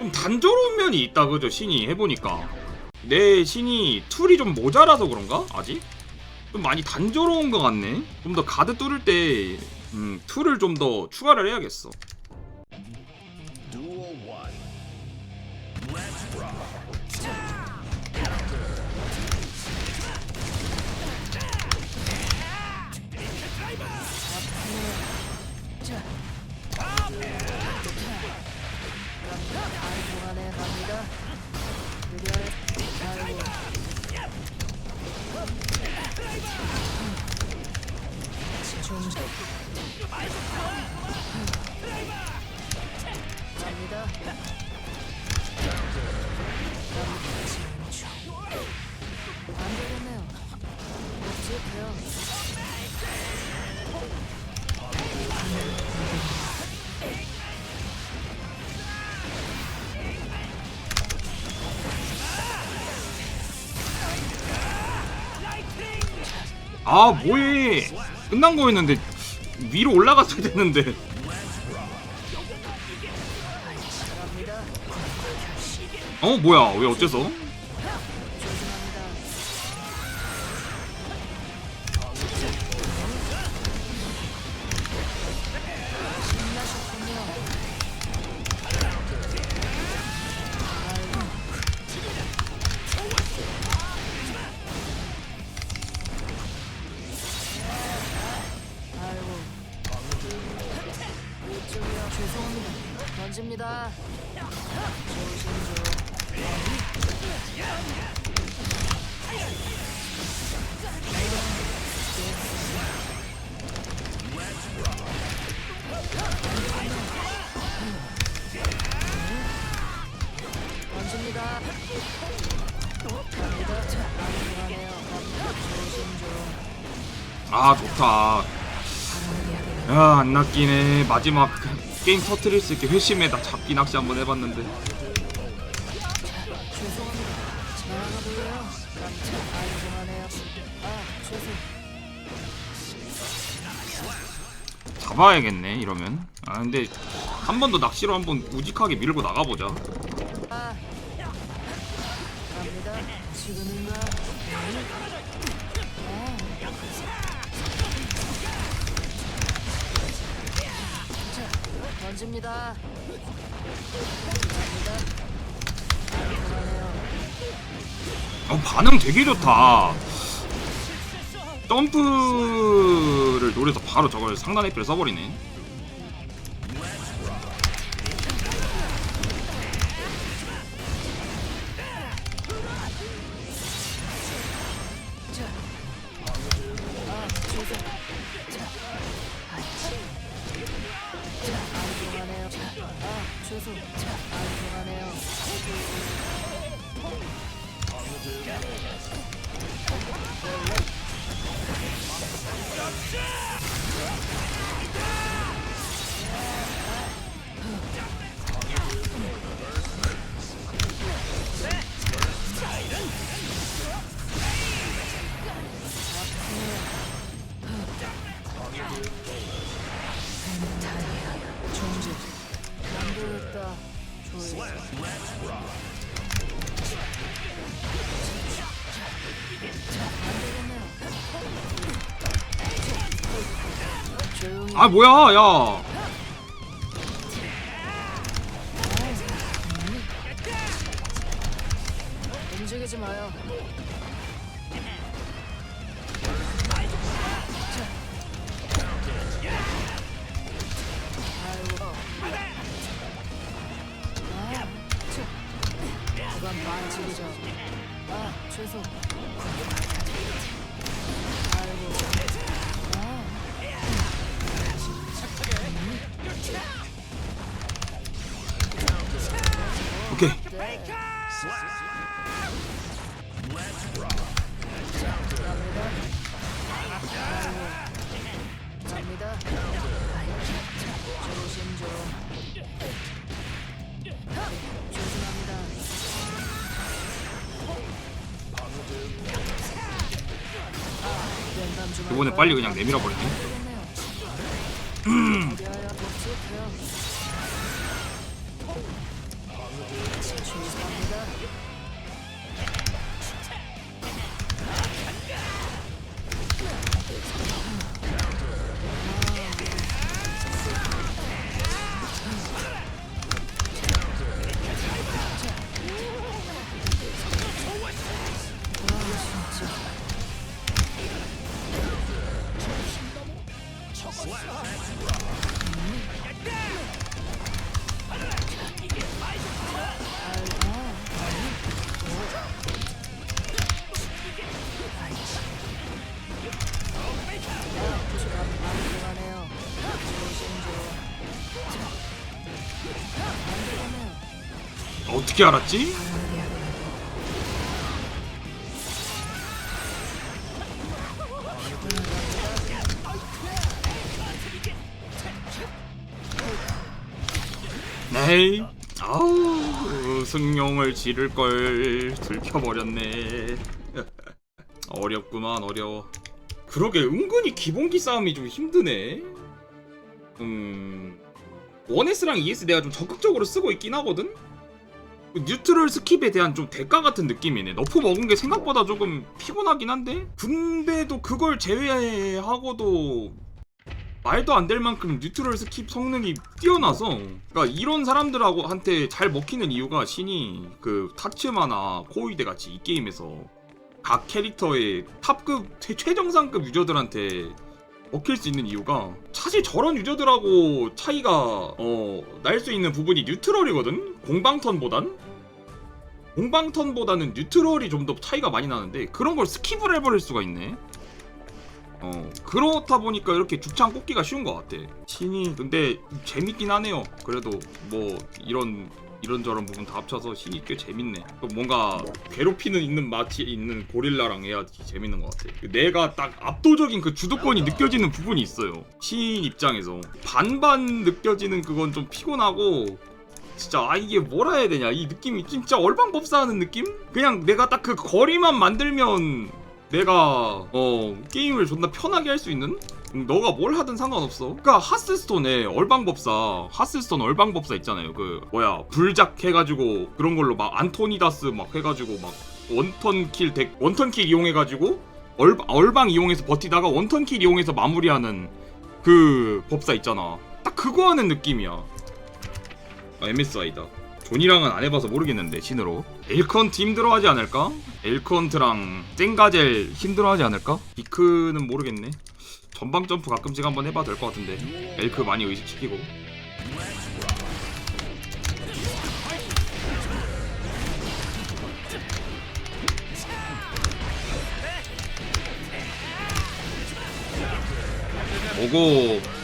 좀 단조로운 면이 있다 그죠 신이? 해보니까. 내 신이 툴이 좀 모자라서 그런가 아직? 좀 많이 단조로운 것 같네. 좀 더 가드 뚫을 때 음, 툴을 좀 더 추가를 해야겠어 아 뭐해? 끝난 거였는데 위로 올라갔어야 됐는데. 어 뭐야? 왜 어째서 아 좋다 야 안 낚이네 마지막 게임 터트릴 수 있게 회심에 나 잡기 낚시 한번 해봤는데. 아. 잡아야겠네 이러면 아 근데 한 번 더 낚시로 한 번 우직하게 밀고 나가보자 던집니다. 어 반응 되게 좋다 점프를 노려서 바로 저걸 상단 에피를 써버리네 자, 안 아 뭐야 야 움직이지 마요. 그건 반칙이죠. 아, 죄송. 이번에? 빨리 그냥 내밀어 버리네 어떻게 알았지? 네이 아우 승용을 지를 걸 들켜버렸네. 어렵구만 어려워. 그러게 은근히 기본기 싸움이 좀 힘드네. 음 1S랑 2S 내가 좀 적극적으로 쓰고 있긴 하거든? 그 뉴트럴 스킵에 대한 좀 대가 같은 느낌이네. 너프 먹은 게 생각보다 조금 피곤하긴 한데? 근데도 그걸 제외하고도 말도 안 될 만큼 뉴트럴 스킵 성능이 뛰어나서 그러니까 이런 사람들하고 한테 잘 먹히는 이유가 신이 그 타츠마나 코이데 같이 이 게임에서 각 캐릭터의 탑급 최, 최정상급 유저들한테 먹힐 수 있는 이유가 사실 저런 유저들하고 차이가 어, 날 수 있는 부분이 뉴트럴이거든? 공방턴보단? 공방턴보다는 뉴트럴이 좀 더 차이가 많이 나는데 그런 걸 스킵을 해버릴 수가 있네. 어 그렇다 보니까 이렇게 죽창 꽂기가 쉬운 것 같아. 신이 근데 재밌긴 하네요. 그래도 뭐 이런 이런저런 부분 다 합쳐서 신이 꽤 재밌네. 또 뭔가 괴롭히는 있는 맛이 있는 고릴라랑 해야지 재밌는 것 같아. 내가 딱 압도적인 그 주도권이 느껴지는 부분이 있어요. 신 입장에서. 반반 느껴지는 그건 좀 피곤하고 진짜 아 이게 뭐라 해야 되냐. 이 느낌이 진짜 얼방법사하는 느낌? 그냥 내가 딱 그 거리만 만들면 내가 어 게임을 존나 편하게 할 수 있는? 음, 너가 뭘 하든 상관없어. 그러니까 하스스톤에 얼방법사, 하스스톤 얼방법사 있잖아요. 그 뭐야 불작 해가지고 그런 걸로 막 안토니다스 막 해가지고 막 원턴 킬 덱, 원턴 킬 이용해가지고 얼, 얼방 이용해서 버티다가 원턴 킬 이용해서 마무리하는 그 법사 있잖아. 딱 그거 하는 느낌이야. 아, MSI다. 존이랑은 안 해봐서 모르겠는데 신으로 엘컨트 힘들어하지 않을까? 엘컨트랑 쨍가젤 힘들어하지 않을까? 비크는 모르겠네 전방 점프 가끔씩 한번 해봐도 될 것 같은데. 엘크 많이 의식시키고. 오고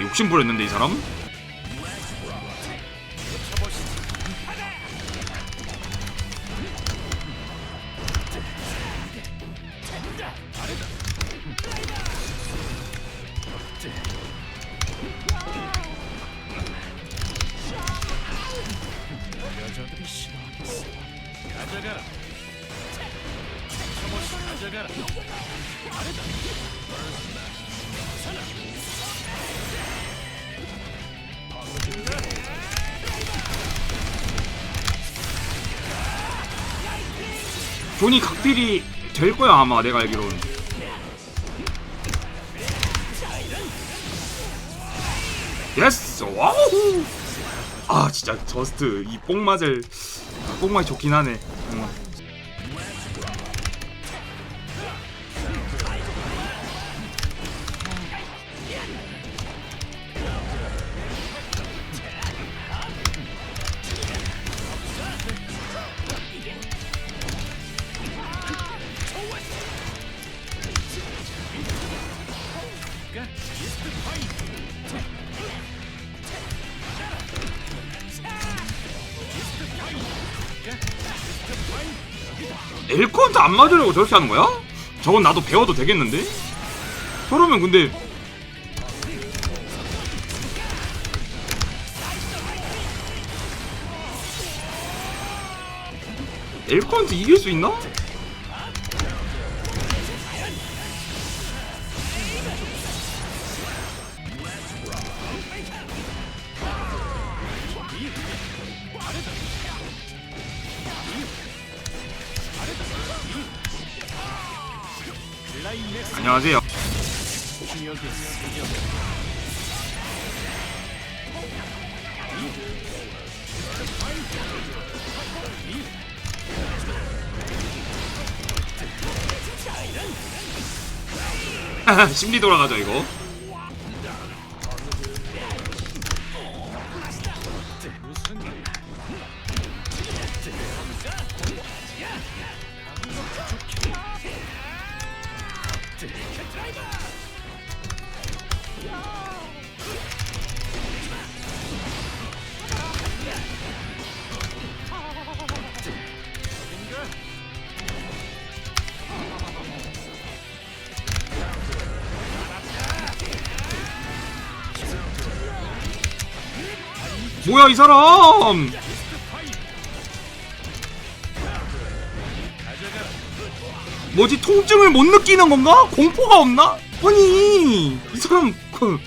야 욕심 부렸는데 이 사람? 가져가라. 존이 각필이 될 거야 아마 내가 알기로는. 예스 와우! 아 진짜 저스트 이 뽕맛을 뽕맛이 좋긴 하네. 응. 엘코한테 안 맞으려고 저렇게 하는 거야? 저건 나도 배워도 되겠는데? 저러면 근데 엘코한테 이길 수 있나? 안녕하세요. 심리 돌아가죠 이거 뭐야 이 사람 뭐지 통증을 못 느끼는 건가? 공포가 없나? 아니 이 사람 그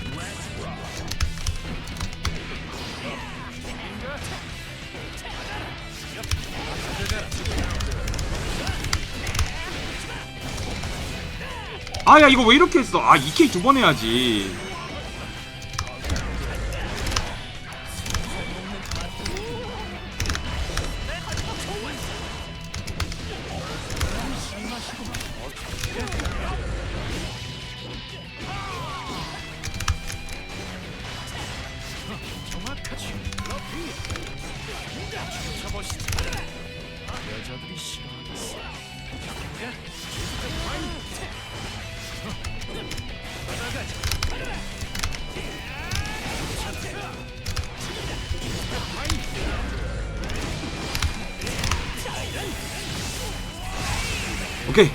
아야 이거 왜 이렇게 했어 아 2K 두 번 해야지 정확하지. 쳐보시지. 여자들이 싫어하겠어. 오케이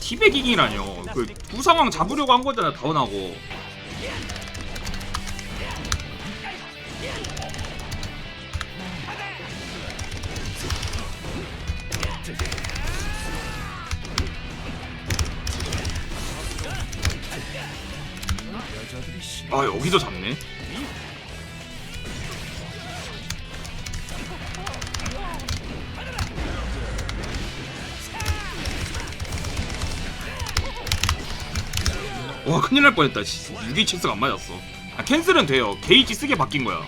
티베깅이라뇨 그두 상황 잡으려고 한 거잖아 다운하고. 아 여기서 잡네. 와 큰일 날 뻔했다. 6H스가 안 맞았어 아 캔슬은 돼요 게이지 쓰게 바뀐 거야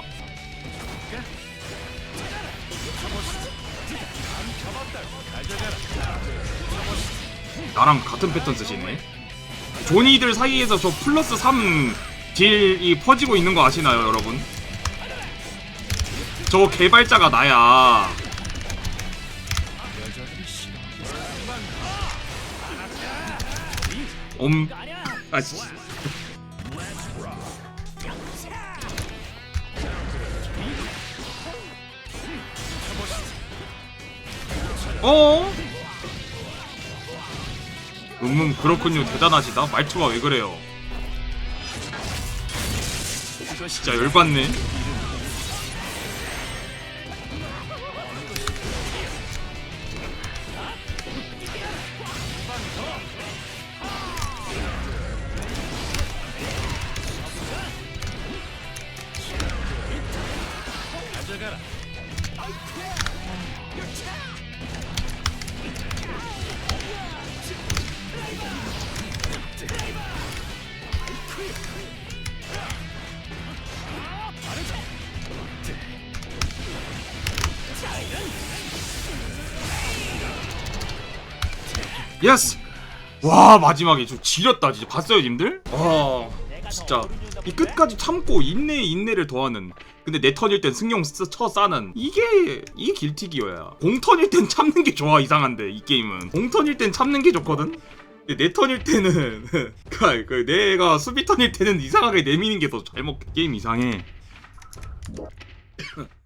나랑 같은 패턴 쓰시네 조니들 사이에서 저 플러스 3 딜이 퍼지고 있는 거 아시나요 여러분? 저 개발자가 나야. 엄 아씨 어? 음음 그렇군요. 대단하시다. 말투가 왜 그래요? 진짜 열받네 예스! 와 마지막에 좀 지렸다 진짜. 봤어요 님들? 와 진짜. 이 끝까지 참고 인내에 인내를 더하는. 근데 내 턴일 땐 승용 쓰- 쳐 싸는. 이게 이게 길티기어야. 공턴일 땐 참는 게 좋아 이상한데 이 게임은. 공턴일 땐 참는 게 좋거든? 내 턴일 때는 그, 그 내가 수비 턴일 때는 이상하게 내미는 게 더 잘 먹 게임 이상해